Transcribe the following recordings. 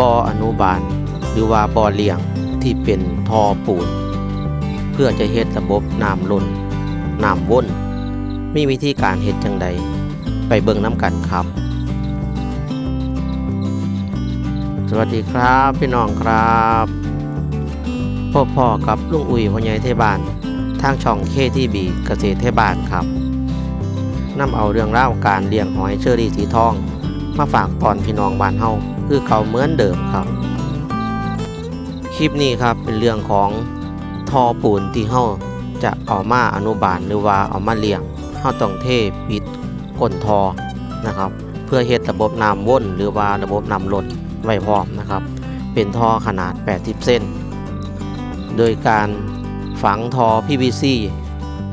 บ่ออนุบาล หรือว่าบ่อเลี้ยงที่เป็นท่อปูน เพื่อจะเฮ็ดระบบน้ำล้นน้ำวนมีวิธีการเฮ็ดจังใด ไปเบิ่งน้ำกันครับ สวัสดีครับพี่น้องครับพ่อพ่อกับลุงอุ่ยพ่อใหญ่เทบานทางช่องเคที่บีเกษตรเทบานครับนำเอาเรื่องเล่าการเลี้ยงหอยเชอรี่สีทอง มาฝากตอนพี่น้องบ้านเฮา คือเก่าเหมือนเดิมครับคลิปนี้ครับเป็นเรื่องของทอปูนที่เฮาจะเอามาอนุบาลหรือว่าเอามาเลี้ยงเฮาต้องเทปิดก้นทอนะครับ เพื่อเฮ็ดระบบน้ำวนหรือว่าระบบน้ำล้นไว้พร้อมนะครับ เป็นท่อขนาด 80 เส้น โดยการฝังท่อ PVC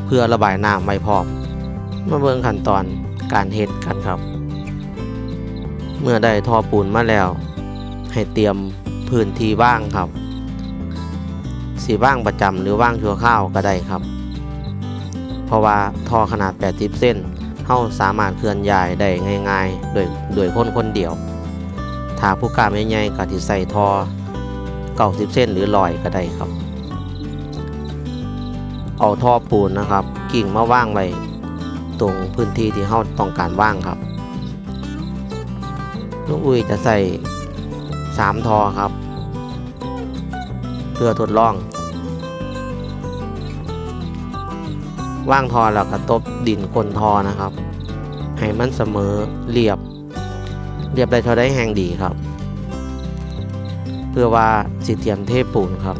เพื่อระบายน้ำไว้พร้อมมาเบิ่งขั้นตอนการเฮ็ดกันครับ เมื่อได้ท่อปูนมาแล้ว ให้เตรียมพื้นที่ว่างครับ สีว่างประจำหรือว่างชั่วข้าวก็ได้ครับ เพราะว่าท่อขนาด 80 เส้นเฮาสามารถเคลื่อนย้ายได้ง่ายๆโดยโดยคนคนเดียว ถ้าผู้กล้ามใหญ่ๆก็สิใส่ท่อ90 เส้นหรือลอยก็ได้ครับ เอาท่อปูนนะครับ กิ่งมาว่างไว้ตรงพื้นที่ที่เฮาต้องการว่างครับ ลุงอุ้ยจะใส่สามทอครับ เพื่อทดลอง ว่างทอแล้วก็ตบดินก้นทอนะครับ ให้มันเสมอเรียบ เรียบได้เท่าได้แห่งดีครับ เพื่อว่าสิเทียมเทปูนครับ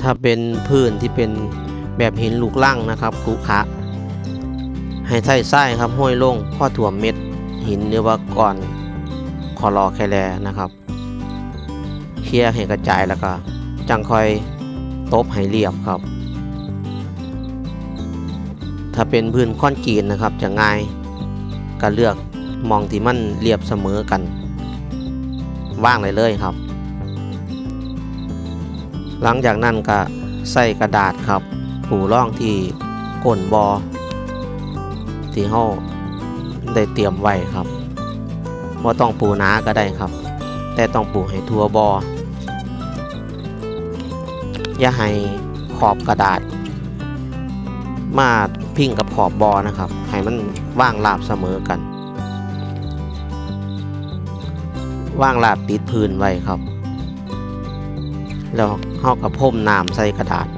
ถ้าเป็นพื้นที่เป็นแบบหินลูกลั่งนะครับขรุขะ ให้ใส่ไส้ครับห้อยลงพ่อถ่วมเม็ดหินหรือว่าก่อนคอรอแคแลนะครับเคลียร์ให้กระจายแล้วก็จังคอยตบให้เรียบครับ ถ้าเป็นพื้นค่อนกรีนนะครับจะง่ายก็เลือกมองที่มันเรียบเสมอกัน ว่างเลยเลยครับ หลังจากนั้นก็ใส่กระดาษครับปูร่องที่ก้นบอ ที่เฮาได้เตรียมไว้ครับว่าต้องปูหนาก็ได้ครับ แต่ต้องปูให้ทั่วบออย่าให้ขอบกระดาษ มาพิงกับขอบบอนะครับ ให้มันว่างราบเสมอกัน ว่างราบติดพื้นไว้ครับ แล้วเฮากับพ่มน้ำใส่กระดาษ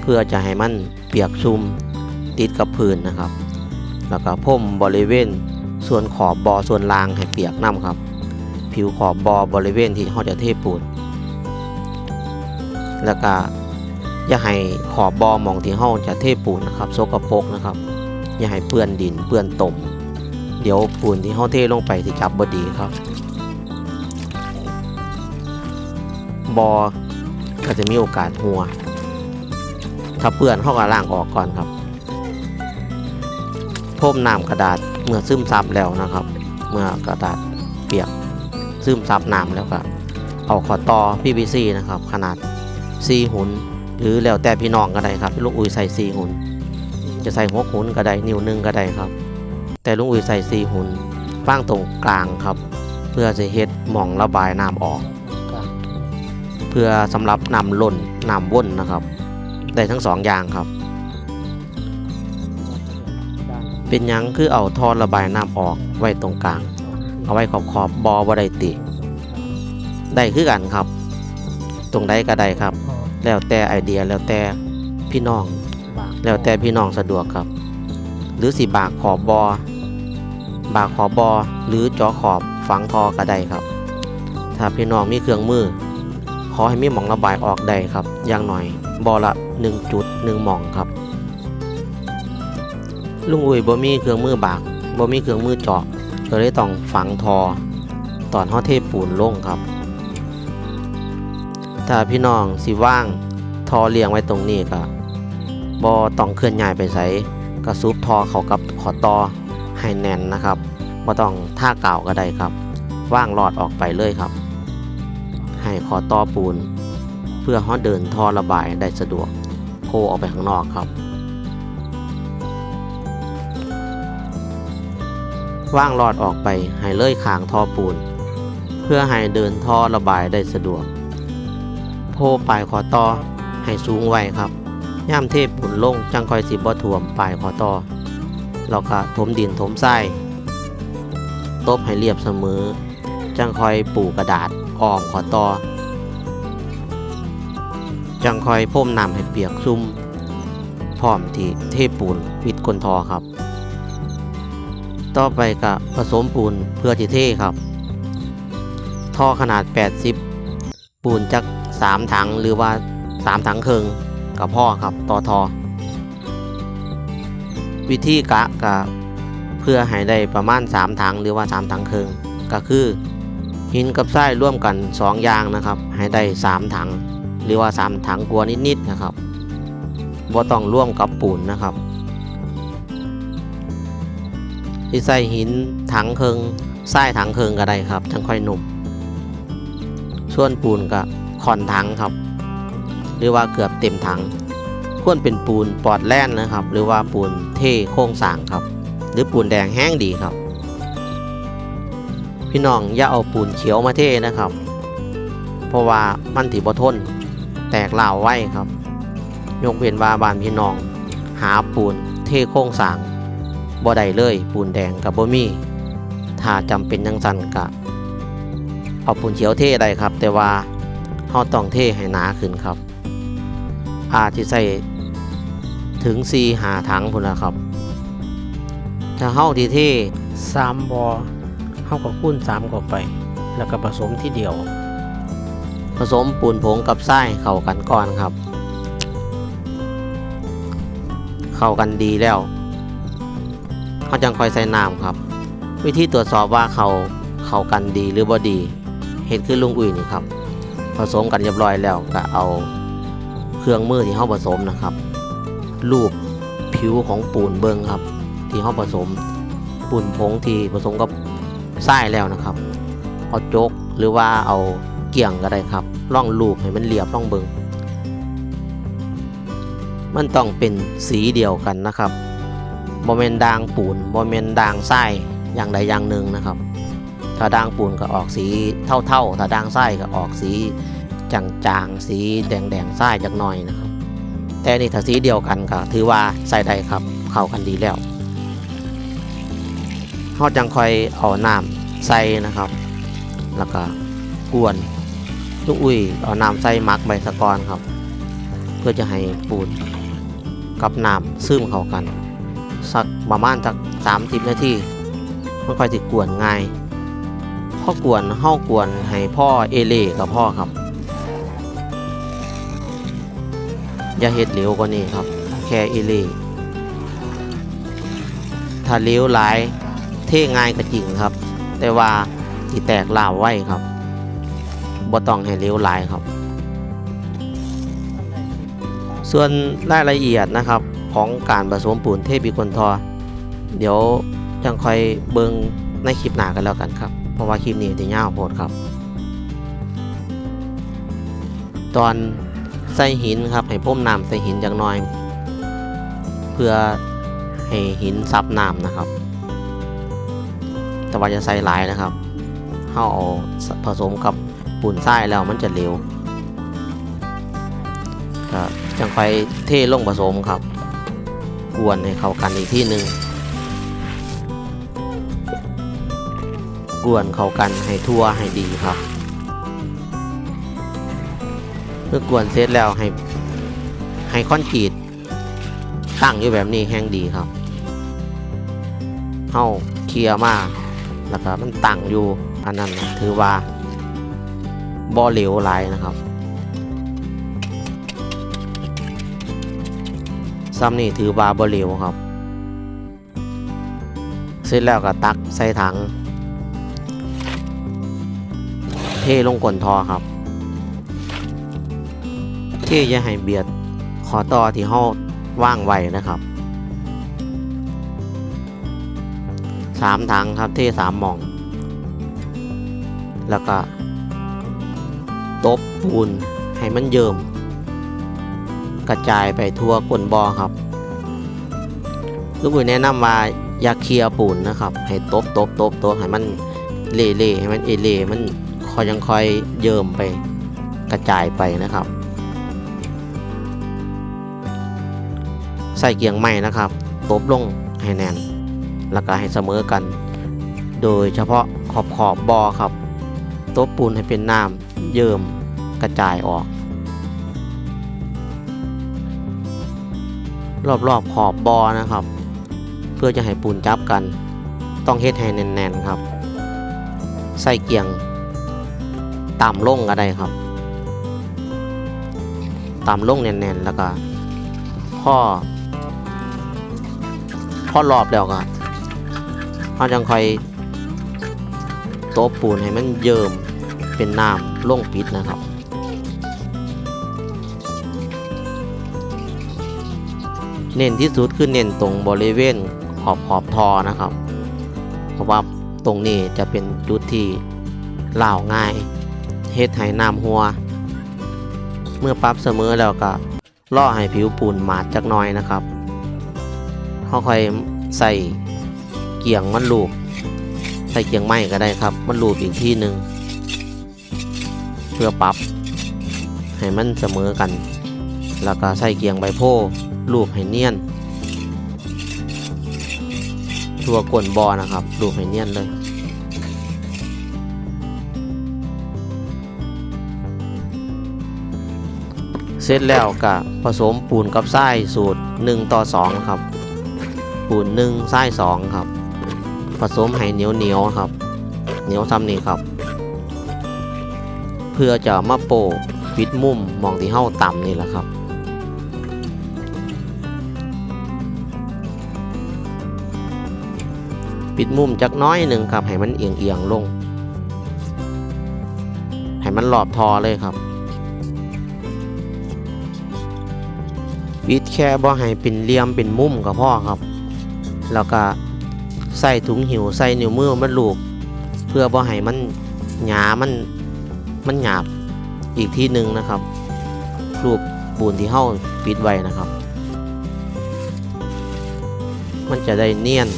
เพื่อจะให้มันเปียกชุ่มติดกับพื้นนะครับ แล้วก็พ่มบริเวณส่วนขอบบอส่วนล่างให้เปียกน้ำครับ ผิวขอบบอบริเวณที่เขาจะเทปูนแล้วก็อย่าให้ขอบบอมองที่เขาจะเทปูนนะครับโซกโปกนะครับ อย่าให้เปื้อนดินเปื้อนตมเดี๋ยวปูนที่เขาเทลงไปที่จับบดีครับ บอก็จะมีโอกาสหัว ถ้าเปื้อนเขาก็ล้างออกก่อนครับ พ่มน้ำกระดาษเมื่อซึมซับแล้วนะครับ เมื่อกระดาษเปียกซึมซับน้ำแล้วก็เอาขอต่อ PVC นะครับ ขนาด 4 หุนหรือแล้วแต่พี่น้องก็ได้ครับลุงอุ้ยใส่ 4 หุนจะใส่หัวหุนก็ได้นิ้วหนึงก็ได้ครับ แต่ลุงอุ้ยใส่ 4 หุนว่างตรงกลางครับ เพื่อจะเฮ็ดหม่องระบายน้ำออก เพื่อสำหรับนำล้นนำว่นนะครับ ได้ทั้งสองอย่างครับ เป็นยังคือเอาท่อระบายน้ำออกไว้ตรงกลาง เอาไว้ขอบขอบบอบได้ติ ได้คือกันครับ ตรงใดก็ได้ครับ แล้วแต่ไอเดียแล้วแต่พี่น้อง แล้วแต่พี่น้องสะดวกครับ หรือสิบากขอบบอบากขอบบอหรือจอขอบฝังทอก็ได้ครับ ถ้าพี่น้องมีเครื่องมือ ขอให้มีหมองระบายออกได้ครับอย่างหน่อยบอละ 1 จุด 1 หม่องครับ ลุงอุ้ยบ่มีเครื่องมือบากบ่มีเครื่องมือเจาะก็เลยต้องฝังทอ ตอนเฮาเทปูนลงครับ ถ้าพี่น้องสิว่างทอเลี้ยงไว้ตรงนี้ก็บ่ต้องเคลื่อนย้ายไปไสก็ซุบทอเขากับขอตอให้แน่นนะครับบ่ต้องท่าเก่าก็ได้ครับ ว่างหลอดออกไปเลยครับ ให้ขอตอปูน เพื่อเฮาเดินทอระบายได้สะดวกโผล่ออกไปข้างนอกครับ ว่างหลอดออกไปให้เลื่อยขางท่อปูน เพื่อให้เดินท่อระบายได้สะดวก โพปลายขอต่อให้สูงไว้ครับย่ามเทพปุ่นลงจังคอยสิบ่ถ่วมปลายขอต่อแล้วก็ถมดินถมทรายตบให้เรียบเสมอ จังคอยปูกระดาษอ้อมขอต่อจังคอยพ่มน้ำให้เปียกซุ่มพร้อมที่เทปูนปิดก้นทอครับ ต่อไปก็ผสมปูนเพื่อที่เท่ครับ ท่อขนาด 80 ปูนจัก3 ถังหรือว่า 3 ถังเครึ่งกับพ่อครับต่อทอ วิธีกะกะเพื่อให้ได้ประมาณ 3 ถังหรือว่า 3 ถังเครึ่งก็คือหินกับทรายร่วมกัน 2 อย่างนะครับ ให้ได้ 3 ถัง หรือว่า 3 ถังกลัวนิดๆนะครับบ่ต้องร่วมกับปูนนะครับ ที่ใส่หินถังเคิงทรายถังเคิงก็ได้ครับจังค่อยหนุ่มส่วนปูนก็คอนถังครับ หรือว่าเกือบเต็มถังควรเป็นปูนปอดแล่นนะครับ หรือว่าปูนเท่โค้งสางครับ หรือปูนแดงแห้งดีครับ พี่น้องอย่าเอาปูนเขียวมาเทนะครับ เพราะว่ามันถีบทนแตกเหล่าไว้ครับ ยกเว้นว่าบานพี่น้อง หาปูนเท่โค้งสาง บ่ได้เลยปูนแดงกับบ่มีถ้าจำเป็นจังสันกะ เอาปูนเขียวเทได้ครับ แต่ว่าเฮาต้องเทให้หนาขึ้นครับ อาจจะใส่ถึง4หาถังพุ่นละครับ ถ้าเฮาที่เทสามบอเข้ากับคูณสามก็ไป แล้วก็ผสมที่เดียว ผสมปูนผงกับทรายเข้ากันก่อนครับ เข้ากันดีแล้ว เขาจังคอยใส่น้ำครับ วิธีตรวจสอบว่าเขาเขากันดีหรือบ่ดีเฮ็ดคือลุงอุ้ยนี่ครับผสมกันเรียบร้อยแล้วก็เอาเครื่องมือที่เขาผสมนะครับรูปผิวของปูนเบิงครับ ที่เขาผสมปูนผงที่ผสมกับทรายแล้วนะครับเอาโจกหรือว่าเอาเกี่ยงก็ได้ครับล่องรูปให้มันเรียบล่องเบิงมันต้องเป็นสีเดียวกันนะครับ บอมเมนด่างปูนบอมเมนด่างทรายอย่างใดอย่างหนึ่งนะครับ ถ้าด่างปูนก็ออกสีเท่าๆ ถ้าด่างทรายก็ออกสีจางๆ สีแดงๆทรายจักหน่อยนะครับ แต่นี่ถ้าสีเดียวกันก็ถือว่าใส่ได้ครับ เข้ากันดีแล้วเขาจังคอยเอาน้ำใส่นะครับ แล้วก็กวนลูกอุ้ยเอาน้ำใส่มักใบสะกอนครับ เพื่อจะให้ปูนกับน้ำซึมเข้ากัน สักประมาณสัก30นาทีมันค่อยสิกวนง่ายพอกวนเฮากวนให้พ่อเอเล่กับพ่อครับ อย่าเฮ็ดเหลวกว่านี้ครับ แค่เอเล่ถ้าเหลวหลายเท่ง่ายก็จริงครับ แต่ว่าที่แตกลาวไว้ครับบ่ต้องให้เหลวหลายครับ ส่วนรายละเอียดนะครับ ของการผสมปูนเทพิกลทอ เดี๋ยวจังค่อยเบิงในคลิปหน้ากันแล้วกันครับ เพราะว่าคลิปนี้จะยาวโพดครับ ตอนใส่หินครับให้พ่มน้ำใส่หินจักหน่อย เพื่อให้หินซับน้ำนะครับ แต่ว่าจะใส่หลายนะครับเฮาเอาผสมกับปูนทรายแล้วมันจะเหลวจังไปเทลงผสมครับ กวนให้เข้ากันอีกที่หนึ่งกวนเข้ากันให้ทั่วให้ดีครับ เมื่อกวนเสร็จแล้วให้ให้คอนกรีตตั้งอยู่แบบนี้แห้งดีครับเฮาเคลียร์มาแล้วก็มันตั้งอยู่อันนั้นนะถือว่าบ่เหลวไหลายนะครับ ซ้ำนี่ถือว่าบ่เหลวครับ เสร็จแล้วก็ตักใส่ถัง เทลงก้นทอครับ เทอย่าให้เบียดขอต่อที่ห้อว่างไว้นะครับสามถังครับเทสามหม่อง แล้วก็ ตบปูนให้มันเยิม กระจายไปทั่วก้นบ่อครับ ลูกอุ้ยแนะนำว่าอย่าเคลียร์ปูนนะครับ ให้ตบตบตบตบให้มันเละเละให้มันเอเละมันคอยยังคอยเยิมไปกระจายไปนะครับ ใส่เกียงไม้นะครับตบลงให้แน่นแล้วก็ให้เสมอกัน โดยเฉพาะขอบขอบบอครับ ตบปูนให้เป็นน้ำเยิมกระจายออก รอบๆขอบบอนะครับ เพื่อจะให้ปูนจับกัน ต้องเฮ็ดให้แน่นๆครับ ใส่เกียงต่ำลงก็ได้ครับต่ำลงแน่นๆแล้วก็พ่อพ่อรอบแล้วก็เขาจังค่อยโต๊ะปูนให้มันเยิมเป็นน้ำลงปิดนะครับ เน้นที่สุดคือเน้นตรงบริเวณขอบขอบทอนะครับ เพราะว่าตรงนี้จะเป็นจุดที่เล่าวง่ายเฮ็ดให้น้ำหัว เมื่อปรับเสมอแล้วก็ล่อให้ผิวปูนหมาดจักน่อยนะครับเขาค่อยใส่เกี่ยงมันลูบใส่เกี่ยงไม้ก็ได้ครับ มันลูบอีกที่หนึ่งเพื่อปรับให้มันเสมอกัน แล้วก็ใส่เกียงใบโพ ลูบให้เนียนทั่วก้นบอนะครับลูบให้เนียนเลยเสร็จแล้วก็ผสมปูนกับทรายสูตร 1 ต่อ 2 ครับ ปูน1ทราย2ครับ ผสมให้เหนียวเหนียวๆครับ เหนียวซ้ำนี่ครับ เพื่อจะมาโปะปิดมุมมองที่เห้าต่ำนี่แหละครับ ปิดมุมจักน้อยหนึ่งครับ ให้มันเอียงเอียงลง ให้มันหลอบทอเลยครับ ปิดแค่บ่ให้เป็นเหลี่ยมเป็นมุมก็พอครับ แล้วก็ใส่ถุงหิวใส่นิ้วมือมันลูบเพื่อบ่ให้มันหยามันมันหยาบอีกที่หนึ่งนะครับรูปปูนที่เฮ้าปิดไว้นะครับ มันจะได้เนียน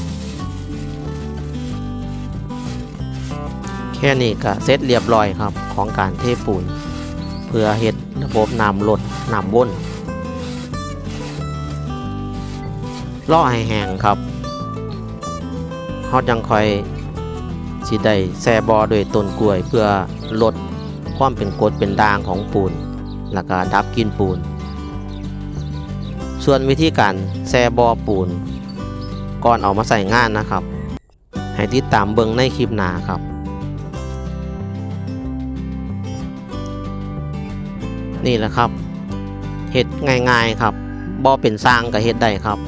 แค่นี้ก็เสร็จเรียบร้อยครับของการเทปูน เพื่อเฮ็ดระบบน้ำลดน้ำวนล่อให้แห้งครับเขาจังคอยสิได้แซบอโดวยต้นกล้วยเพื่อลดความเป็นกรดเป็นด่างของปูนแล้วก็ดับกินปูน ส่วนวิธีการแซบอปูน ก่อนเอามาใส่งานนะครับ ให้ติดตามเบิงในคลิปหน้าครับ นี่แหละครับเห็ดง่ายๆครับบ่เป็นสร้างกับเห็ดได้ครับ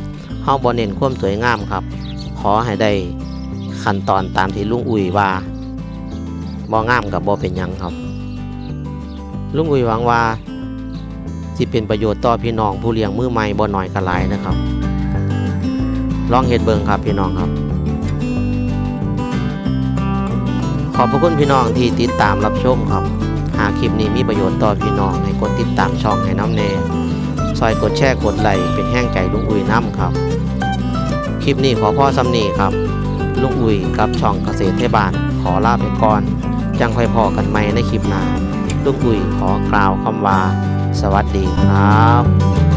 เฮาบ่เน้นความสวยงามครับ ขอให้ได้ขั้นตอนตามที่ลุงอุ้ยว่าบ่งามกับบ่เป็นหยังครับ ลุงอุ้ยหวังว่าสิเป็นประโยชน์ต่อพี่น้องผู้เลี้ยงมือใหม่บ่น้อยก็หลายนะครับ ลองเฮ็ดเบิ่งครับพี่น้องครับ ขอบพระคุณพี่น้องที่ติดตามรับชมครับาคลิปนี้มีประโยชน์ต่อพี่น้องให้กดติดตามช่องให้น้ำเนซอยกดแชร์กดไลค์เป็นแห้งใจลุงอุ้ยน้ำครับ คลิปนี้ขอพ่อสำนีครับลุงอุ้ยกับช่องเกษตรเทบาลขอลาไปก่อน จังค่อยพอกันใหม่ในคลิปหน้าลุงอุ้ยขอกล่าวคำว่า สวัสดีครับ